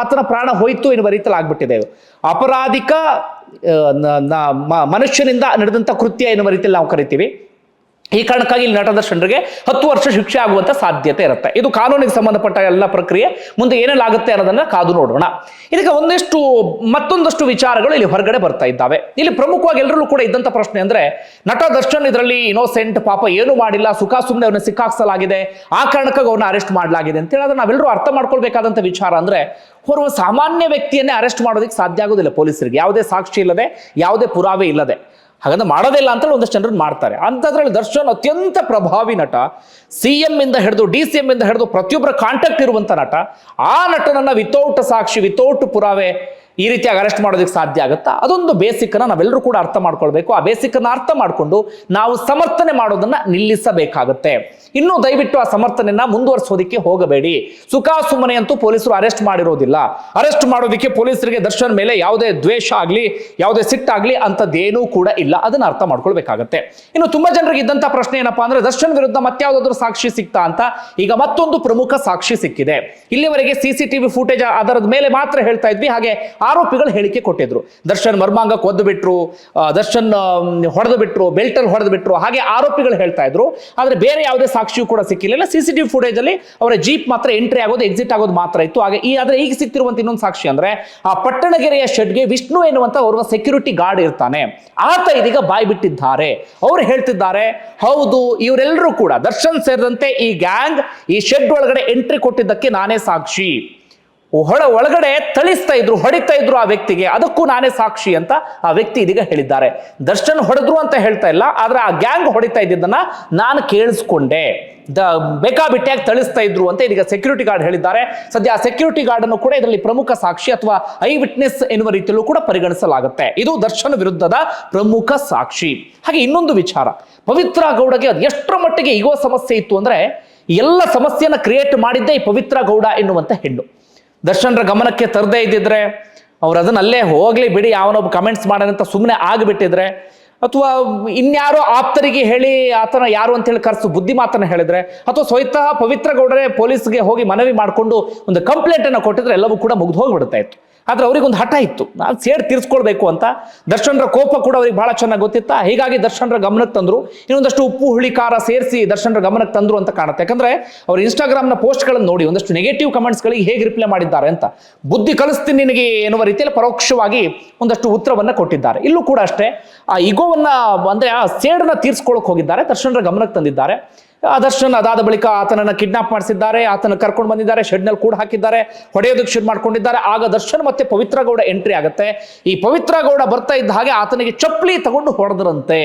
ಆತನ ಪ್ರಾಣ ಹೋಯ್ತು ಎನ್ನುವ ರೀತಿಯಲ್ಲಿ ಆಗ್ಬಿಟ್ಟಿದೆ ಅಪರಾಧಿಕ ಮನುಷ್ಯನಿಂದ ನಡೆದಂತ ಕೃತ್ಯ ಎನ್ನುವ ರೀತಿಯಲ್ಲಿ ನಾವು ಕರಿತೀವಿ. ಈ ಕಾರಣಕ್ಕಾಗಿ ಇಲ್ಲಿ ನಟದರ್ಶನರಿಗೆ ಹತ್ತು ವರ್ಷ ಶಿಕ್ಷೆ ಆಗುವಂತ ಸಾಧ್ಯತೆ ಇರುತ್ತೆ. ಇದು ಕಾನೂನಿಗೆ ಸಂಬಂಧಪಟ್ಟ ಎಲ್ಲ ಪ್ರಕ್ರಿಯೆ. ಮುಂದೆ ಏನೇನಾಗುತ್ತೆ ಅನ್ನೋದನ್ನ ಕಾದು ನೋಡೋಣ. ಇದಕ್ಕೆ ಒಂದಿಷ್ಟು, ಮತ್ತೊಂದಷ್ಟು ವಿಚಾರಗಳು ಇಲ್ಲಿ ಹೊರಗಡೆ ಬರ್ತಾ ಇದ್ದಾವೆ. ಇಲ್ಲಿ ಪ್ರಮುಖವಾಗಿ ಎಲ್ಲರೂ ಕೂಡ ಇದ್ದಂತ ಪ್ರಶ್ನೆ ಅಂದ್ರೆ ನಟ ದರ್ಶನ್ ಇದರಲ್ಲಿ ಇನೋಸೆಂಟ್ ಪಾಪ ಏನು ಮಾಡಿಲ್ಲ, ಸುಖ ಸುಮ್ಮನೆ ಅವನ್ನ ಸಿಕ್ಕಾಕ್ಸಲಾಗಿದೆ, ಆ ಕಾರಣಕ್ಕಾಗಿ ಅವ್ರನ್ನ ಅರೆಸ್ಟ್ ಮಾಡಲಾಗಿದೆ ಅಂತ ಹೇಳಿದ್ರೆ ನಾವೆಲ್ಲರೂ ಅರ್ಥ ಮಾಡ್ಕೊಳ್ಬೇಕಾದಂತ ವಿಚಾರ ಅಂದ್ರೆ, ಓರ್ವ ಸಾಮಾನ್ಯ ವ್ಯಕ್ತಿಯನ್ನೇ ಅರೆಸ್ಟ್ ಮಾಡೋದಕ್ಕೆ ಸಾಧ್ಯ ಆಗೋದಿಲ್ಲ ಪೊಲೀಸರಿಗೆ. ಯಾವುದೇ ಸಾಕ್ಷಿ ಇಲ್ಲದೆ, ಯಾವುದೇ ಪುರಾವೆ ಇಲ್ಲದೆ. ಹಾಗಂದ್ರೆ ಮಾಡೋದಿಲ್ಲ ಅಂತ ಒಂದಷ್ಟು ಜನರು ಮಾಡ್ತಾರೆ. ಅಂಥದ್ರಲ್ಲಿ ದರ್ಶನ್ ಅತ್ಯಂತ ಪ್ರಭಾವಿ ನಟ ಸಿ ಎಂ ಇಂದ ಹಿಡಿದು ಡಿ ಸಿ ಎಂ ಇಂದ ಹಿಡಿದು ಪ್ರತಿಯೊಬ್ಬರ ಕಾಂಟ್ಯಾಕ್ಟ್ ಇರುವಂತ ನಟ, ಆ ನಟನನ್ನ ವಿತೌಟ್ ಸಾಕ್ಷಿ ವಿತೌಟ್ ಪುರಾವೆ ಈ ರೀತಿಯಾಗಿ ಅರೆಸ್ಟ್ ಮಾಡೋದಕ್ಕೆ ಸಾಧ್ಯ ಆಗುತ್ತಾ? ಅದೊಂದು ಬೇಸಿಕ್ನ ನಾವೆಲ್ಲರೂ ಕೂಡ ಅರ್ಥ ಮಾಡ್ಕೊಳ್ಬೇಕು. ಆ ಬೇಸಿಕ್ನ ಅರ್ಥ ಮಾಡಿಕೊಂಡು ನಾವು ಸಮರ್ಥನೆ ಮಾಡೋದನ್ನ ನಿಲ್ಲಿಸಬೇಕಾಗುತ್ತೆ. ಇನ್ನು ದಯವಿಟ್ಟು ಆ ಸಮರ್ಥನೆಯನ್ನ ಮುಂದುವರಿಸೋದಕ್ಕೆ ಹೋಗಬೇಡಿ. ಸುಖ ಸುಮ್ಮನೆ ಅಂತೂ ಪೊಲೀಸರು ಅರೆಸ್ಟ್ ಮಾಡಿರೋದಿಲ್ಲ. ಅರೆಸ್ಟ್ ಮಾಡೋದಕ್ಕೆ ಪೊಲೀಸರಿಗೆ ದರ್ಶನ್ ಮೇಲೆ ಯಾವುದೇ ದ್ವೇಷ ಆಗಲಿ, ಯಾವುದೇ ಸಿಟ್ಟಾಗ್ಲಿ ಅಂಥದ್ದೇನೂ ಕೂಡ ಇಲ್ಲ. ಅದನ್ನ ಅರ್ಥ ಮಾಡ್ಕೊಳ್ಬೇಕಾಗತ್ತೆ. ಇನ್ನು ತುಂಬಾ ಜನರಿಗೆ ಇದ್ದಂತ ಪ್ರಶ್ನೆ ಏನಪ್ಪಾ ಅಂದ್ರೆ, ದರ್ಶನ್ ವಿರುದ್ಧ ಮತ್ಯಾವುದಾದ್ರೂ ಸಾಕ್ಷಿ ಸಿಕ್ತಾ ಅಂತ ಈಗ ಮತ್ತೊಂದು ಪ್ರಮುಖ ಸಾಕ್ಷಿ ಸಿಕ್ಕಿದೆ. ಇಲ್ಲಿವರೆಗೆ ಸಿಸಿಟಿವಿ ಫುಟೇಜ್ ಆಧಾರದ ಮೇಲೆ ಮಾತ್ರ ಹೇಳ್ತಾ ಇದ್ವಿ. ಹಾಗೆ ಆರೋಪಿಗಳು ಹೇಳಿಕೆ ಕೊಟ್ಟಿದ್ರು. ದರ್ಶನ್ ಮರ್ಮಾಂಗ ಒದ್ದು ಬಿಟ್ರು ದರ್ಶನ್ ಹೊಡೆದು ಬಿಟ್ರು, ಬೆಲ್ಟಲ್ಲಿ ಹೊಡೆದು ಬಿಟ್ರು, ಹಾಗೆ ಆರೋಪಿಗಳು ಹೇಳ್ತಾ ಇದ್ರು. ಆದರೆ ಬೇರೆ ಯಾವುದೇ ಸಾಕ್ಷಿಯೂ ಕೂಡ ಸಿಕ್ಕಿಲ್ಲ. ಸಿ ಸಿಸಿಟಿವಿ ಫುಟೇಜ್ ಅಲ್ಲಿ ಅವರ ಜೀಪ್ ಮಾತ್ರ ಎಂಟ್ರಿ ಆಗೋದು ಎಕ್ಸಿಟ್ ಆಗೋದು ಮಾತ್ರ ಇತ್ತು. ಹಾಗೆ ಈ, ಆದ್ರೆ ಈಗ ಸಿಕ್ತಿರುವಂತ ಇನ್ನೊಂದು ಸಾಕ್ಷಿ ಅಂದ್ರೆ, ಆ ಪಟ್ಟಣಗೆರೆಯ ಶೆಡ್ಗೆ ವಿಷ್ಣು ಎನ್ನುವಂತ ಓರ್ವ ಸೆಕ್ಯೂರಿಟಿ ಗಾರ್ಡ್ ಇರ್ತಾನೆ. ಆತ ಇದೀಗ ಬಾಯಿ ಬಿಟ್ಟಿದ್ದಾರೆ. ಅವ್ರು ಹೇಳ್ತಿದ್ದಾರೆ, ಹೌದು ಇವರೆಲ್ಲರೂ ಕೂಡ, ದರ್ಶನ್ ಸೇರಿದಂತೆ ಈ ಗ್ಯಾಂಗ್ ಈ ಶೆಡ್ ಒಳಗಡೆ ಎಂಟ್ರಿ ಕೊಟ್ಟಿದ್ದಕ್ಕೆ ನಾನೇ ಸಾಕ್ಷಿ. ಹೊಳ ಒಳಗಡೆ ಥಳಿಸ್ತಾ ಇದ್ರು, ಹೊಡಿತಾ ಇದ್ರು ಆ ವ್ಯಕ್ತಿಗೆ. ಅದಕ್ಕೂ ನಾನೇ ಸಾಕ್ಷಿ ಅಂತ ಆ ವ್ಯಕ್ತಿ ಇದೀಗ ಹೇಳಿದ್ದಾರೆ. ದರ್ಶನ್ ಹೊಡೆದ್ರು ಅಂತ ಹೇಳ್ತಾ ಇಲ್ಲ, ಆದ್ರೆ ಆ ಗ್ಯಾಂಗ್ ಹೊಡಿತಾ ಇದ್ದಿದ್ದನ್ನ ನಾನು ಕೇಳಿಸ್ಕೊಂಡೆ. ದ ಬೇಕಾಬಿಟ್ಟಿಯಾಗಿ ತಳಿಸ್ತಾ ಇದ್ರು ಅಂತ ಇದೀಗ ಸೆಕ್ಯೂರಿಟಿ ಗಾರ್ಡ್ ಹೇಳಿದ್ದಾರೆ. ಸದ್ಯ ಆ ಸೆಕ್ಯೂರಿಟಿ ಗಾರ್ಡ್ ಅನ್ನು ಕೂಡ ಇದರಲ್ಲಿ ಪ್ರಮುಖ ಸಾಕ್ಷಿ ಅಥವಾ ಐ ವಿಟ್ನೆಸ್ ಎನ್ನುವ ರೀತಿಯಲ್ಲೂ ಕೂಡ ಪರಿಗಣಿಸಲಾಗುತ್ತೆ. ಇದು ದರ್ಶನ್ ವಿರುದ್ಧದ ಪ್ರಮುಖ ಸಾಕ್ಷಿ. ಹಾಗೆ ಇನ್ನೊಂದು ವಿಚಾರ. ಪವಿತ್ರ ಗೌಡಗೆ ಅದು ಎಷ್ಟರ ಮಟ್ಟಿಗೆ ಈಗೋ ಸಮಸ್ಯೆ ಇತ್ತು ಅಂದ್ರೆ, ಎಲ್ಲ ಸಮಸ್ಯೆಯನ್ನ ಕ್ರಿಯೇಟ್ ಮಾಡಿದ್ದೇ ಈ ಪವಿತ್ರ ಗೌಡ ಎನ್ನುವಂತ ಹೆಣ್ಣು. ದರ್ಶನ್ರ ಗಮನಕ್ಕೆ ತರದೇ ಇದ್ದಿದ್ರೆ ಅವ್ರು ಅದನ್ನ ಅಲ್ಲೇ ಹೋಗ್ಲಿ ಬಿಡಿ, ಯಾವನೊಬ್ಬ ಕಮೆಂಟ್ಸ್ ಮಾಡೋಣಂತ ಸುಮ್ಮನೆ ಆಗಿಬಿಟ್ಟಿದ್ರೆ, ಅಥವಾ ಇನ್ಯಾರೋ ಆಪ್ತರಿಗೆ ಹೇಳಿ ಆತನ ಯಾರು ಅಂತ ಹೇಳಿ ಕರೆಸು ಬುದ್ಧಿ ಮಾತನ್ನ ಹೇಳಿದ್ರೆ, ಅಥವಾ ಸ್ವತಃ ಪವಿತ್ರ ಗೌಡರೇ ಪೊಲೀಸ್ಗೆ ಹೋಗಿ ಮನವಿ ಮಾಡಿಕೊಂಡು ಒಂದು ಕಂಪ್ಲೇಂಟ್ ಅನ್ನು ಕೊಟ್ಟಿದ್ರೆ ಎಲ್ಲವೂ ಕೂಡ ಮುಗಿದು ಹೋಗ್ಬಿಡ್ತಾ ಇತ್ತು. ಆದ್ರೆ ಅವ್ರಿಗೆ ಒಂದು ಹಠ ಇತ್ತು. ನಾನು ಸೇರ್ ತೀರಿಸ್ಕೊಳ್ಬೇಕು ಅಂತ ದರ್ಶನರ ಕೋಪ ಕೂಡ ಅವ್ರಿಗೆ ಬಹಳ ಚೆನ್ನಾಗಿ ಗೊತ್ತಿತ್ತ. ಹೀಗಾಗಿ ದರ್ಶನರ ಗಮನಕ್ಕೆ ತಂದರು. ಇನ್ನೊಂದಷ್ಟು ಉಪ್ಪು, ಹುಳಿ, ಖಾರ ಸೇರಿಸಿ ದರ್ಶನರ ಗಮನಕ್ಕೆ ತಂದರು ಅಂತ ಕಾಣುತ್ತೆ. ಯಾಕಂದರೆ ಅವ್ರ ಇನ್ಸ್ಟಾಗ್ರಾಮ್ನ ಪೋಸ್ಟ್ಗಳನ್ನು ನೋಡಿ, ಒಂದಷ್ಟು ನೆಗೆಟಿವ್ ಕಮೆಂಟ್ಸ್ಗಳಿಗೆ ಹೇಗೆ ರಿಪ್ಲೈ ಮಾಡಿದ್ದಾರೆ ಅಂತ. ಬುದ್ಧಿ ಕಲಿಸ್ತೀನಿ ನಿನಗೆ ಎನ್ನುವ ರೀತಿಯಲ್ಲಿ ಪರೋಕ್ಷವಾಗಿ ಒಂದಷ್ಟು ಉತ್ತರವನ್ನು ಕೊಟ್ಟಿದ್ದಾರೆ. ಇಲ್ಲೂ ಕೂಡ ಅಷ್ಟೇ, ಆ ಇಗೋವನ್ನು ಅಂದರೆ ಆ ಸೇಡನ್ನು ತೀರಿಸ್ಕೊಳ್ಳೋಕೆ ಹೋಗಿದ್ದಾರೆ, ದರ್ಶನರ ಗಮನಕ್ಕೆ ತಂದಿದ್ದಾರೆ. ದರ್ಶನ್ ಅದಾದ ಬಳಿಕ ಆತನನ್ನ ಕಿಡ್ನಾಪ್ ಮಾಡಿಸಿದ್ದಾರೆ. ಆತನ ಕರ್ಕೊಂಡು ಬಂದಿದ್ದಾರೆ. ಶೆಡ್ನಲ್ಲಿ ಕೂಡ ಹಾಕಿದ್ದಾರೆ. ಹೊಡೆಯೋದಕ್ಕೆ ಶುರು ಮಾಡ್ಕೊಂಡಿದ್ದಾರೆ. ಆಗ ದರ್ಶನ್ ಮತ್ತೆ ಪವಿತ್ರ ಗೌಡ ಎಂಟ್ರಿ ಆಗುತ್ತೆ. ಈ ಪವಿತ್ರ ಗೌಡ ಬರ್ತಾ ಇದ್ದ ಹಾಗೆ ಆತನಿಗೆ ಚಪ್ಪಲಿ ತಗೊಂಡು ಹೊಡೆದ್ರಂತೆ.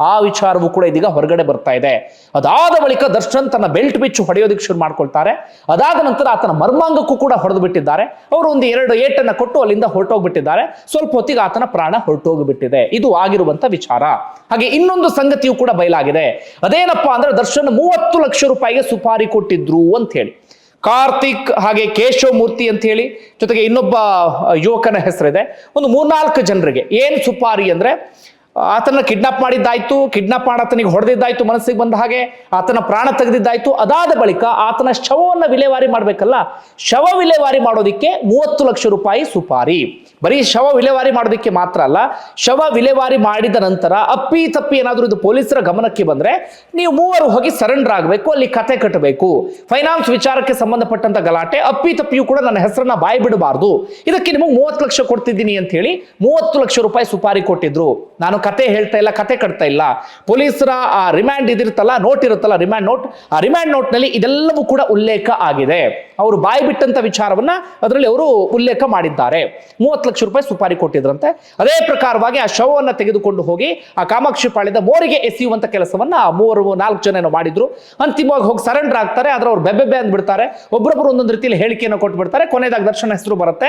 ಆ ವಿಚಾರವೂ ಕೂಡ ಇದೀಗ ಹೊರಗಡೆ ಬರ್ತಾ ಇದೆ. ಅದಾದ ಬಳಿಕ ದರ್ಶನ್ ತನ್ನ ಬೆಲ್ಟ್ ಬಿಚ್ಚು ಹೊಡೆಯೋದಕ್ಕೆ ಶುರು ಮಾಡ್ಕೊಳ್ತಾರೆ. ಅದಾದ ನಂತರ ಆತನ ಮರ್ಮಾಂಗಕ್ಕೂ ಕೂಡ ಹೊಡೆದು ಬಿಟ್ಟಿದ್ದಾರೆ. ಅವರು ಒಂದು ಎರಡು ಏಟನ್ನು ಕೊಟ್ಟು ಅಲ್ಲಿಂದ ಹೊರಟೋಗ್ಬಿಟ್ಟಿದ್ದಾರೆ. ಸ್ವಲ್ಪ ಹೊತ್ತಿಗೆ ಆತನ ಪ್ರಾಣ ಹೊರಟೋಗಿಬಿಟ್ಟಿದೆ. ಇದು ಆಗಿರುವಂತ ವಿಚಾರ. ಹಾಗೆ ಇನ್ನೊಂದು ಸಂಗತಿಯೂ ಕೂಡ ಬಯಲಾಗಿದೆ. ಅದೇನಪ್ಪಾ ಅಂದ್ರೆ ದರ್ಶನ್ ಮೂವತ್ತು ಲಕ್ಷ ರೂಪಾಯಿಗೆ ಸುಪಾರಿ ಕೊಟ್ಟಿದ್ರು ಅಂತ ಹೇಳಿ. ಕಾರ್ತಿಕ್ ಹಾಗೆ ಕೇಶವ ಮೂರ್ತಿ ಅಂತ ಹೇಳಿ, ಜೊತೆಗೆ ಇನ್ನೊಬ್ಬ ಯುವಕನ ಹೆಸರಿದೆ. ಒಂದು ಮೂರ್ನಾಲ್ಕು ಜನರಿಗೆ. ಏನ್ ಸುಪಾರಿ ಅಂದ್ರೆ ಆತನ ಕಿಡ್ನಾಪ್ ಮಾಡಿದ್ದಾಯ್ತು ಕಿಡ್ನಾಪ್ ಆತನಿಗೆ ಹೊಡೆದಿದ್ದಾಯ್ತು, ಮನಸ್ಸಿಗೆ ಬಂದ ಹಾಗೆ ಆತನ ಪ್ರಾಣ ತೆಗೆದಿದ್ದಾಯ್ತು. ಅದಾದ ಬಳಿಕ ಆತನ ಶವವನ್ನ ವಿಲೇವಾರಿ ಮಾಡ್ಬೇಕಲ್ಲ, ಶವ ವಿಲೇವಾರಿ ಮಾಡೋದಿಕ್ಕೆ ಮೂವತ್ತು ಲಕ್ಷ ರೂಪಾಯಿ ಸುಪಾರಿ. ಬರೀ ಶವ ವಿಲೇವಾರಿ ಮಾಡೋದಿಕ್ಕೆ ಮಾತ್ರ ಅಲ್ಲ, ಶವ ವಿಲೇವಾರಿ ಮಾಡಿದ ನಂತರ ಅಪ್ಪಿ ತಪ್ಪಿ ಏನಾದರೂ ಇದು ಪೊಲೀಸರ ಗಮನಕ್ಕೆ ಬಂದ್ರೆ ನೀವು ಮೂವರು ಹೋಗಿ ಸರೆಂಡರ್ ಆಗಬೇಕು, ಅಲ್ಲಿ ಕತೆ ಕಟ್ಟಬೇಕು. ಫೈನಾನ್ಸ್ ವಿಚಾರಕ್ಕೆ ಸಂಬಂಧಪಟ್ಟಂತ ಗಲಾಟೆ, ಅಪ್ಪಿ ತಪ್ಪಿಯೂ ಕೂಡ ನನ್ನ ಹೆಸರನ್ನ ಬಾಯಿ ಬಿಡಬಾರ್ದು. ಇದಕ್ಕೆ ನಿಮಗೆ ಮೂವತ್ತು ಲಕ್ಷ ಕೊಡ್ತಿದ್ದೀನಿ ಅಂತ ಹೇಳಿ ಮೂವತ್ತು ಲಕ್ಷ ರೂಪಾಯಿ ಸುಪಾರಿ ಕೊಟ್ಟಿದ್ರು. ನಾನು ಕತೆ ಹೇಳ್ತಾ ಇಲ್ಲ, ಕತೆ ಕಟ್ತಾ ಇಲ್ಲ. ಪೊಲೀಸರ, ಆ ರಿಮ್ಯಾಂಡ್ ಇದಿರುತ್ತಲ್ಲ ನೋಟ್ ಇರುತ್ತಲ್ಲ ರಿಮ್ಯಾಂಡ್ ನೋಟ್ ಆ ರಿಮ್ಯಾಂಡ್ ನೋಟ್ನಲ್ಲಿ ಇದೆಲ್ಲವೂ ಕೂಡ ಉಲ್ಲೇಖ ಆಗಿದೆ. ಅವರು ಬಾಯಿ ಬಿಟ್ಟಂತ ವಿಚಾರವನ್ನ ಅದರಲ್ಲಿ ಅವರು ಉಲ್ಲೇಖ ಮಾಡಿದ್ದಾರೆ. ಮೂವತ್ತು ಲಕ್ಷ ರೂಪಾಯಿ ಸುಪಾರಿ ಕೊಟ್ಟಿದ್ರಂತೆ. ಅದೇ ಪ್ರಕಾರವಾಗಿ ಆ ಶವವನ್ನು ತೆಗೆದುಕೊಂಡು ಹೋಗಿ ಆ ಕಾಮಾಕ್ಷಿ ಪಾಳ್ಯದ ಮೋರಿಗೆ ಎಸೆಯುವಂತ ಕೆಲಸವನ್ನ ಆ ಮೂವರು, ನಾಲ್ಕು ಜನ ಏನೋ ಮಾಡಿದ್ರು. ಅಂತಿಮವಾಗಿ ಹೋಗಿ ಸರೆಂಡರ್ ಆಗ್ತಾರೆ, ಆದ್ರೆ ಅವ್ರು ಬೆಬ್ಬೆಬ್ಬೆ ಅಂದ್ಬಿಡ್ತಾರೆ. ಒಬ್ಬರೊಬ್ಬರು ಒಂದೊಂದು ರೀತಿಯಲ್ಲಿ ಹೇಳಿಕೆಯನ್ನು ಕೊಟ್ಬಿಡ್ತಾರೆ. ಕೊನೆಯದಾಗಿ ದರ್ಶನ ಹೆಸರು ಬರುತ್ತೆ.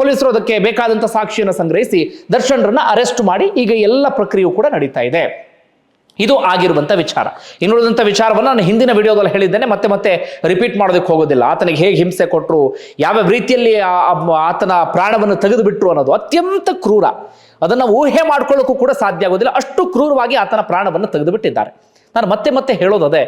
ಪೊಲೀಸರು ಅದಕ್ಕೆ ಬೇಕಾದಂತ ಸಾಕ್ಷಿಯನ್ನು ಸಂಗ್ರಹಿಸಿ ದರ್ಶನರನ್ನ ಅರೆಸ್ಟ್ ಮಾಡಿ ಈಗ ಎಲ್ಲ ಪ್ರಕ್ರಿಯೆಯೂ ಕೂಡ ನಡೀತಾ ಇದೆ. ಇದು ಆಗಿರುವಂಥ ವಿಚಾರ. ಇನ್ನುಳಿದಂಥ ವಿಚಾರವನ್ನು ನಾನು ಹಿಂದಿನ ವಿಡಿಯೋದಲ್ಲಿ ಹೇಳಿದ್ದೇನೆ, ಮತ್ತೆ ಮತ್ತೆ ರಿಪೀಟ್ ಮಾಡೋದಕ್ಕೆ ಹೋಗೋದಿಲ್ಲ. ಆತನಿಗೆ ಹೇಗೆ ಹಿಂಸೆ ಕೊಟ್ಟರು ಯಾವ್ಯಾವ ರೀತಿಯಲ್ಲಿ ಆತನ ಪ್ರಾಣವನ್ನು ತೆಗೆದು ಬಿಟ್ಟರು ಅನ್ನೋದು ಅತ್ಯಂತ ಕ್ರೂರ. ಅದನ್ನು ಊಹೆ ಮಾಡ್ಕೊಳ್ಳೋಕ್ಕೂ ಕೂಡ ಸಾಧ್ಯ ಆಗೋದಿಲ್ಲ. ಅಷ್ಟು ಕ್ರೂರವಾಗಿ ಆತನ ಪ್ರಾಣವನ್ನು ತೆಗೆದು ಬಿಟ್ಟಿದ್ದಾರೆ ನಾನು ಮತ್ತೆ ಮತ್ತೆ ಹೇಳೋದದೇ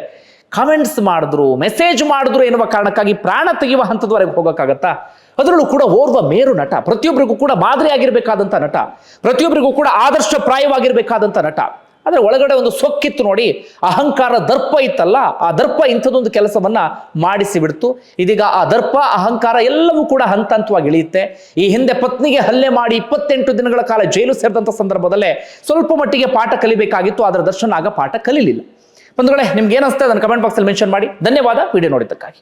ಕಮೆಂಟ್ಸ್ ಮಾಡಿದ್ರು ಮೆಸೇಜ್ ಮಾಡಿದ್ರು ಎನ್ನುವ ಕಾರಣಕ್ಕಾಗಿ ಪ್ರಾಣ ತೆಗೆಯುವ ಹಂತದವರೆಗೆ ಹೋಗೋಕ್ಕಾಗತ್ತಾ? ಅದರಲ್ಲೂ ಕೂಡ ಓರ್ವ ಮೇರು ನಟ, ಪ್ರತಿಯೊಬ್ಬರಿಗೂ ಕೂಡ ಮಾದರಿಯಾಗಿರಬೇಕಾದಂಥ ನಟ, ಪ್ರತಿಯೊಬ್ಬರಿಗೂ ಕೂಡ ಆದರ್ಶಪ್ರಾಯವಾಗಿರ್ಬೇಕಾದಂಥ ನಟ. ಆದರೆ ಒಳಗಡೆ ಒಂದು ಸೊಕ್ಕಿತ್ತು ನೋಡಿ, ಅಹಂಕಾರ ದರ್ಪ ಇತ್ತಲ್ಲ, ಆ ದರ್ಪ ಇಂಥದ್ದೊಂದು ಕೆಲಸವನ್ನ ಮಾಡಿಸಿ ಬಿಡ್ತು ಇದೀಗ ಆ ದರ್ಪ, ಅಹಂಕಾರ ಎಲ್ಲವೂ ಕೂಡ ಹಂತ ಹಂತವಾಗಿ ಇಳಿಯುತ್ತೆ. ಈ ಹಿಂದೆ ಪತ್ನಿಗೆ ಹಲ್ಲೆ ಮಾಡಿ ಇಪ್ಪತ್ತೆಂಟು ದಿನಗಳ ಕಾಲ ಜೈಲು ಸೇರಿದಂಥ ಸಂದರ್ಭದಲ್ಲೇ ಸ್ವಲ್ಪ ಮಟ್ಟಿಗೆ ಪಾಠ ಕಲಿಬೇಕಾಗಿತ್ತು ಅದರ ದರ್ಶನ ಆಗ ಪಾಠ ಕಲೀಲಿಲ್ಲ. ಬಂಧುಗಳೇ, ನಿಮ್ಗೆ ಏನಿಸ್ತೆ ಅದನ್ನು ಕಮೆಂಟ್ ಬಾಕ್ಸಲ್ಲಿ ಮೆನ್ಷನ್ ಮಾಡಿ. ಧನ್ಯವಾದ. ವಿಡಿಯೋ ನೋಡಿದ್ದಕ್ಕಾಗಿ.